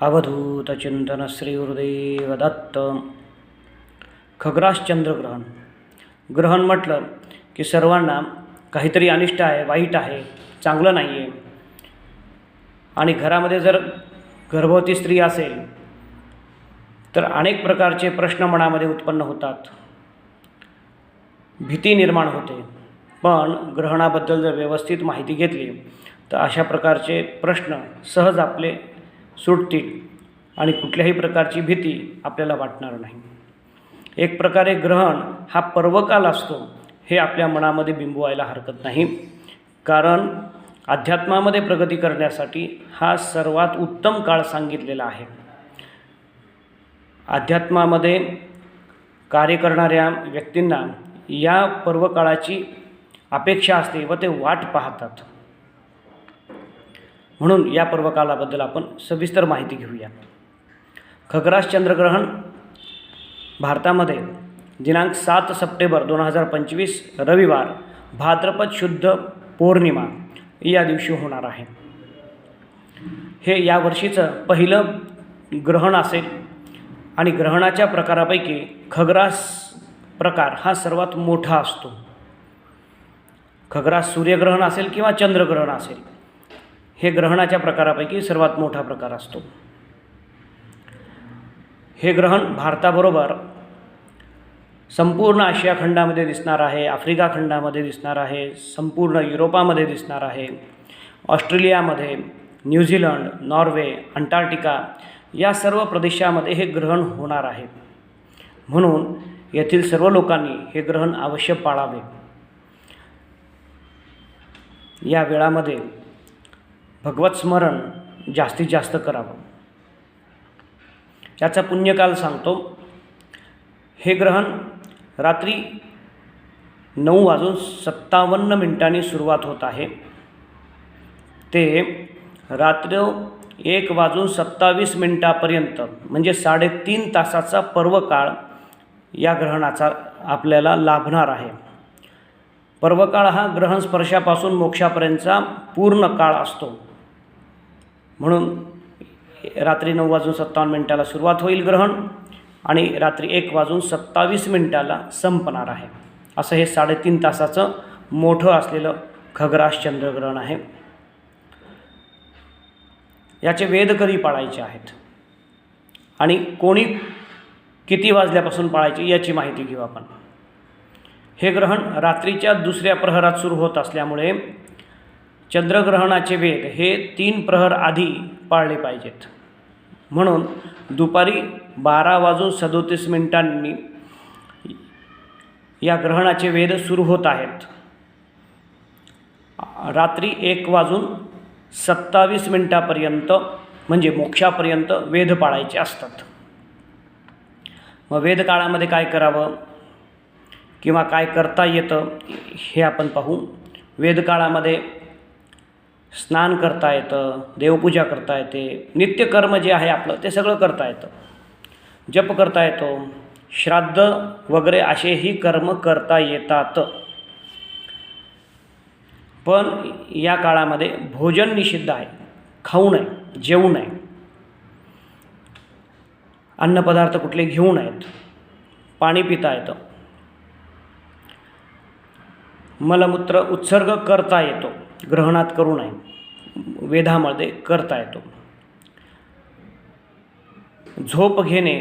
अवधूतचिंतन श्री दत्त खग्रास चंद्रग्रहण ग्रहण म्हटलं की सर्वांना काहीतरी अनिष्ट आहे वाईट आहे चांगलं नाही आहे आणि घरामध्ये जर गर्भवती स्त्री असेल तर अनेक प्रकारचे प्रश्न मनामध्ये उत्पन्न होतात. भीती निर्माण होते. पण ग्रहणाबद्दल जर व्यवस्थित माहिती घेतली तर अशा प्रकारचे प्रश्न सहज आपले सुटतील आणि कुठल्याही प्रकारची भीती आपल्याला वाटणार नाही. एक प्रकारे ग्रहण हा पर्वकाल असतो हे आपल्या मनामध्ये बिंबवायला हरकत नाही. कारण अध्यात्मामध्ये प्रगती करण्यासाठी हा सर्वात उत्तम काळ सांगितलेला आहे. अध्यात्मामध्ये कार्य करणाऱ्या व्यक्तींना या पर्वकाळाची अपेक्षा असते व ते वाट पाहतात. म्हणून या पर्वकालाबद्दल आपण सविस्तर माहिती घेऊया. खग्रास चंद्रग्रहण भारतामध्ये दिनांक सात सप्टेंबर दोन हजार पंचवीस रविवार भाद्रपद शुद्ध पौर्णिमा या दिवशी होणार आहे. हे या वर्षीचं पहिलं ग्रहण असेल आणि ग्रहणाच्या प्रकारापैकी खग्रास प्रकार हा सर्वात मोठा असतो. खग्रास सूर्यग्रहण असेल किंवा चंद्रग्रहण असेल. हे ग्रहणाच्या प्रकारापैकी सर्वात मोठा प्रकार असतो. हे ग्रहण भारताबरोबर संपूर्ण आशिया खंडामध्ये दिसणार आहे आफ्रिका खंडामध्ये दिसणार आहे संपूर्ण युरोपामध्ये दिसणार आहे ऑस्ट्रेलियामध्ये न्यूझीलंड नॉर्वे अंटार्क्टिका या सर्व प्रदेशामध्ये हे ग्रहण होणार आहे. म्हणून येथील सर्व लोकांनी हे ग्रहण अवश्य पाळावे. या वेळामध्ये भगवत स्मरण जास्तीत जास्त करावं. याचा पुण्यकाल सांगतो. हे ग्रहण रात्री नऊ वाजून सत्तावन्न मिनिटांनी सुरुवात होत आहे. ते रात्र एक वाजून सत्तावीस मिनिटापर्यंत म्हणजे साडेतीन तासाचा पर्वकाळ या ग्रहणाचा आपल्याला लाभणार आहे. पर्वकाळ हा ग्रहण स्पर्शापासून मोक्षापर्यंतचा पूर्ण काळ असतो. म्हणून रात्री नऊ वाजून सत्तावन्न मिनिटाला सुरुवात होईल ग्रहण आणि रात्री एक वाजून सत्तावीस मिनिटाला संपणार आहे. असं हे साडेतीन तासाचं मोठं असलेलं खगराश चंद्रग्रहण आहे. याचे वेद कधी पाळायचे आहेत? आणि कोणी किती वाजल्यापासून पाळायचे याची माहिती घेऊ आपण. हे ग्रहण रात्रीच्या दुसऱ्या प्रहरात सुरू होत असल्यामुळे चंद्रग्रहणाचे वेद हे तीन प्रहर आधी पाळले पाहिजेत. म्हणून दुपारी बारा वाजून सदोतीस मिनिटांनी या ग्रहणाचे वेद सुरू होत आहेत. रात्री एक वाजून सत्तावीस मिनिटापर्यंत म्हणजे मोक्षापर्यंत वेध पाळायचे असतात. मग वेदकाळामध्ये काय करावं? किंवा काय करता येतं? हे आपण पाहू. वेदकाळामध्ये स्नान करता येतं देवपूजा करता येते नित्यकर्म जे आहे आपलं ते सगळं करता येतं. जप करता येतो श्राद्ध वगैरे असेही कर्म करता येतात. पण या काळामध्ये भोजन निषिद्ध आहे खाऊ नये जेवू नये. अन्नपदार्थ कुठले घेऊ नयेत पाणी पिता येतं. मलमूत्र उत्सर्ग करता येतो ग्रहणात करू नये. वेधामध्ये करता येतो. झोप घेणे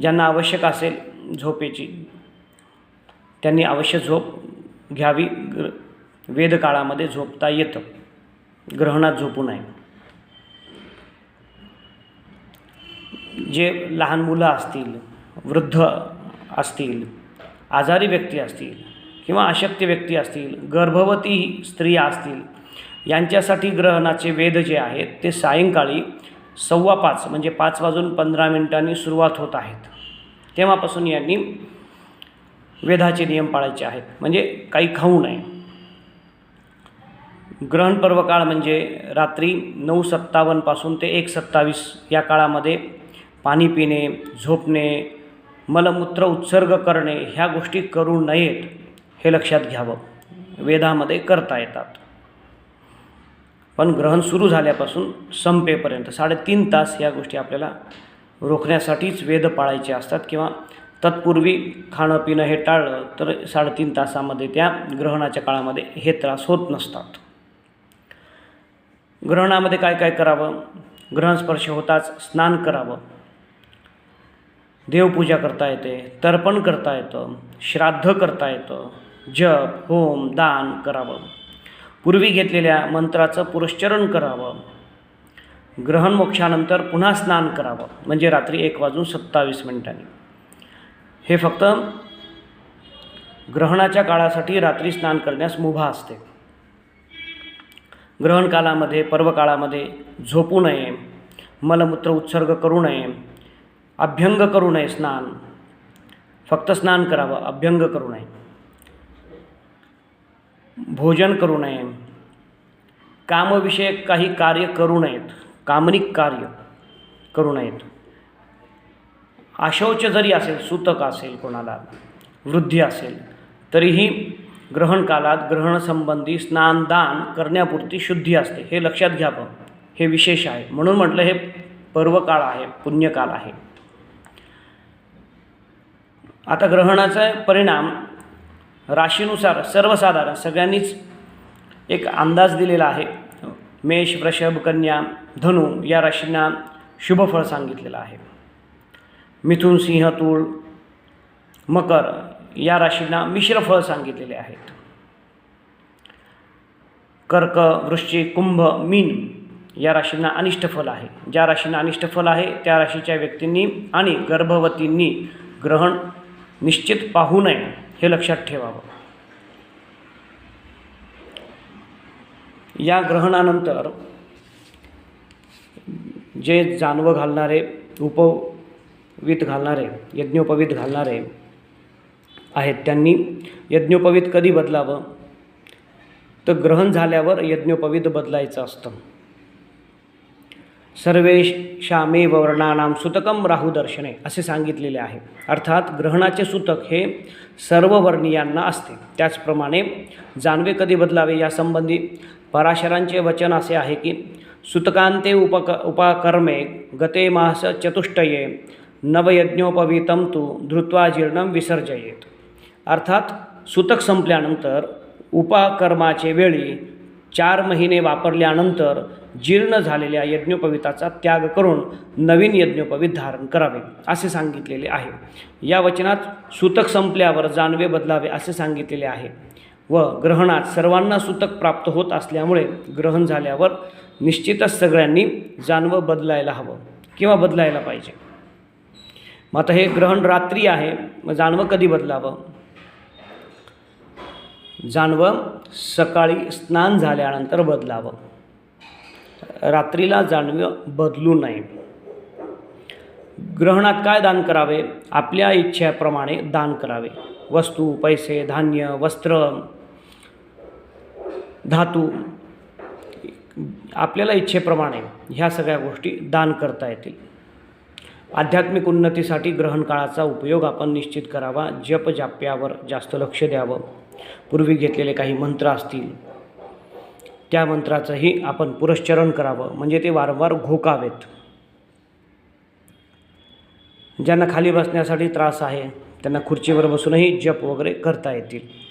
ज्यांना आवश्यक असेल झोपेची त्यांनी अवश्य झोप घ्यावी. ग्र वेदकाळामध्ये झोपता येतं. ग्रहणात झोपू नये. जे लहान मुलं असतील वृद्ध असतील आजारी व्यक्ती असतील किंवा अशक्य व्यक्ती असतील गर्भवती स्त्रिया असतील यांच्यासाठी ग्रहणाचे वेद जे आहेत ते सायंकाळी सव्वा पाच म्हणजे पाच वाजून पंधरा मिनिटांनी सुरुवात होत आहेत. तेव्हापासून यांनी वेधाचे नियम पाळायचे आहेत. म्हणजे काही खाऊ नये. ग्रहणपर्व काळ म्हणजे रात्री नऊ सत्तावन्नपासून ते एक सत्तावीस या काळामध्ये पाणी पिणे झोपणे मलमूत्र उत्सर्ग करणे ह्या गोष्टी करू नयेत. हे लक्षात घ्यावं. वेदामध्ये करता येतात. पण ग्रहण सुरू झाल्यापासून संपेपर्यंत साडेतीन तास या गोष्टी आपल्याला रोखण्यासाठीच वेद पाळायचे असतात किंवा तत्पूर्वी खाणं पिणं हे टाळलं तर साडेतीन तासामध्ये त्या ग्रहणाच्या काळामध्ये हे त्रास होत नसतात. ग्रहणामध्ये काय काय करावं? ग्रहणस्पर्श होताच स्नान करावं. देवपूजा करता येते तर्पण करता येतं श्राद्ध करता येतं. जप होम दान करावं. पूर्वी घेतलेल्या मंत्राचं पुरश्चरण करावं. ग्रहण मोक्षानंतर पुन्हा स्नान करावं. म्हणजे रात्री एक वाजून सत्तावीस मिनिटांनी. हे फक्त ग्रहणाच्या काळासाठी रात्री स्नान करण्यास मुभा असते. ग्रहण कालामध्ये पर्वकाळामध्ये झोपू नये मलमूत्र उत्सर्ग करू नये अभ्यंग करू नये स्नान. फक्त स्नान करावं अभ्यंग करू नये. भोजन करू नये. कामविषयक काही कार्य करू नयेत. कामनिक कार्य करू नयेत. अशौच जरी असेल सूतक असेल कोणाला वृद्धी असेल तरीही ग्रहणकालात ग्रहणसंबंधी स्नानदान करण्यापुरती शुद्धी असते. हे लक्षात घ्यावं हे विशेष आहे. म्हणून म्हटलं हे पर्वकाळ आहे पुण्यकाल आहे. आता ग्रहणाचा परिणाम राशीनुसार सर्वसाधारण सगळ्यांनीच एक अंदाज दिलेला आहे. मेष वृषभ कन्या धनु या राशींना शुभफळ सांगितलेलं आहे. मिथुन सिंह तूळ मकर या राशींना मिश्र फळ सांगितलेले आहेत. कर्क वृश्चिक कुंभ मीन या राशींना अनिष्ट फल आहे. ज्या राशींना अनिष्ट फल आहे त्या राशीच्या व्यक्तींनी आणि गर्भवतींनी ग्रहण निश्चित पाहू नये. हे लक्षात ठेवावं. या ग्रहणानंतर जे जानवं घालणारे उपवित घालणारे यज्ञोपवीत घालणारे आहेत त्यांनी यज्ञोपवीत कधी बदलावं? तर ग्रहण झाल्यावर यज्ञोपवीत बदलायचं असतं. सर्वेशामेव वर्णानाम सुतकम राहुदर्शने असे सांगितलेले आहे. अर्थात ग्रहणाचे सुतक हे सर्व वर्णीयांना असते. त्याचप्रमाणे जानवे कधी बदलावे यासंबंधी पराशरांचे वचन असे आहे की सुतकांते उपक उपाकर्मे गते मास चतुष्टये नवयज्ञोपवीतम तू धृत्वा जीर्णम विसर्जयेत. अर्थात सुतक संपल्यानंतर उपाकर्माचे वेळी चार महिने वापरल्यानंतर जीर्ण झालेल्या यज्ञोपविताचा त्याग करून नवीन यज्ञोपवीत धारण करावे असे सांगितलेले आहे. या वचनात सूतक संपल्यावर जानवे बदलावे असे सांगितलेले आहे. व ग्रहणात सर्वांना सूतक प्राप्त होत असल्यामुळे ग्रहण झाल्यावर निश्चितच सगळ्यांनी जानवं बदलायला हवं किंवा बदलायला पाहिजे. मग आता हे ग्रहण रात्री आहे मग जानवं कधी बदलावं? जानवं सकाळी स्नान झाल्यानंतर बदलावं. रात्रीला जानवं बदलू नये. ग्रहणात काय दान करावे? आपल्या इच्छेप्रमाणे दान करावे. वस्तू पैसे धान्य वस्त्र धातू आपल्याला इच्छेप्रमाणे ह्या सगळ्या गोष्टी दान करता येतील. आध्यात्मिक उन्नतीसाठी ग्रहण काळाचा उपयोग आपण निश्चित करावा. जप जाप्यावर जास्त लक्ष द्यावं. पूर्वी घेतलेले काही मंत्र असतील. त्या मंत्राचंही आपण पुरश्चरण करावं. म्हणजे ते वारंवार घोकावेत. ज्यांना खाली बसण्यासाठी त्रास आहे त्यांना खुर्चीवर बसूनही जप वगैरे करता येतील.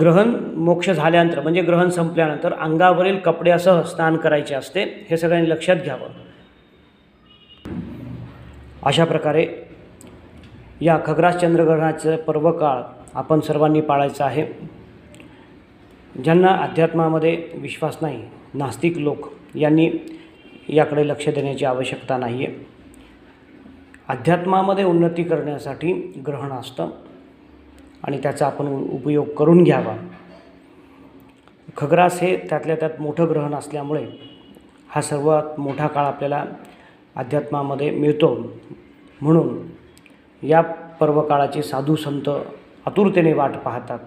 ग्रहण मोक्ष झाल्यानंतर म्हणजे ग्रहण संपल्यानंतर अंगावरील कपड्यासह स्नान करायचे असते हे सगळ्यांनी लक्षात घ्यावं. अशा प्रकारे या खग्रास चंद्रग्रहणाचं पर्वकाळ आपण सर्वांनी पाळायचं आहे. ज्यांना अध्यात्मामध्ये विश्वास नाही नास्तिक लोक यांनी याकडे लक्ष देण्याची आवश्यकता नाही आहे अध्यात्मामध्ये उन्नती करण्यासाठी ग्रहण असतं आणि त्याचा आपण उ- उपयोग करून घ्यावा. खग्रास हे त्यातल्या त्यात मोठं ग्रहण असल्यामुळे हा सर्वात मोठा काळ आपल्याला अध्यात्मामध्ये मिळतो. म्हणून या पर्वकाळाचे साधू संत आतुरतेने वाट पाहतात.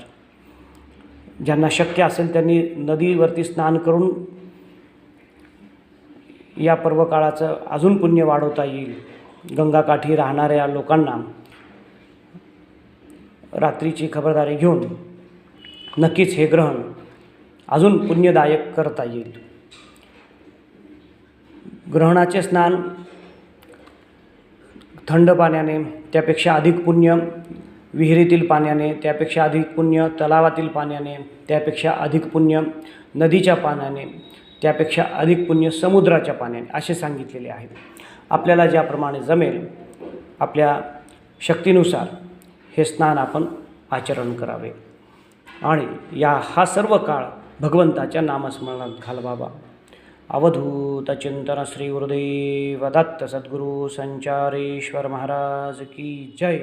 ज्यांना शक्य असेल त्यांनी नदीवरती स्नान करून या पर्वकाळाचं अजून पुण्य वाढवता येईल. गंगाकाठी राहणाऱ्या लोकांना रात्रीची खबरदारी घेऊन नक्कीच हे ग्रहण अजून पुण्यदायक करता येईल. ग्रहणाचे स्नान थंड पाण्याने त्यापेक्षा अधिक पुण्य विहिरीतील पाण्याने त्यापेक्षा अधिक पुण्य तलावातील पाण्याने त्यापेक्षा अधिक पुण्य नदीच्या पाण्याने त्यापेक्षा अधिक पुण्य समुद्राच्या पाण्याने असे सांगितलेले आहे आपल्याला ज्याप्रमाणे जमेल आपल्या शक्तीनुसार हे स्नान आपण आचरण करावे. आणि या हा सर्व काळ भगवंताच्या नामस्मरणात घालवावा. अवधूत चिंतन श्री गुरुदेव दत्त सद्गुरू संचारेश्वर महाराज की जय।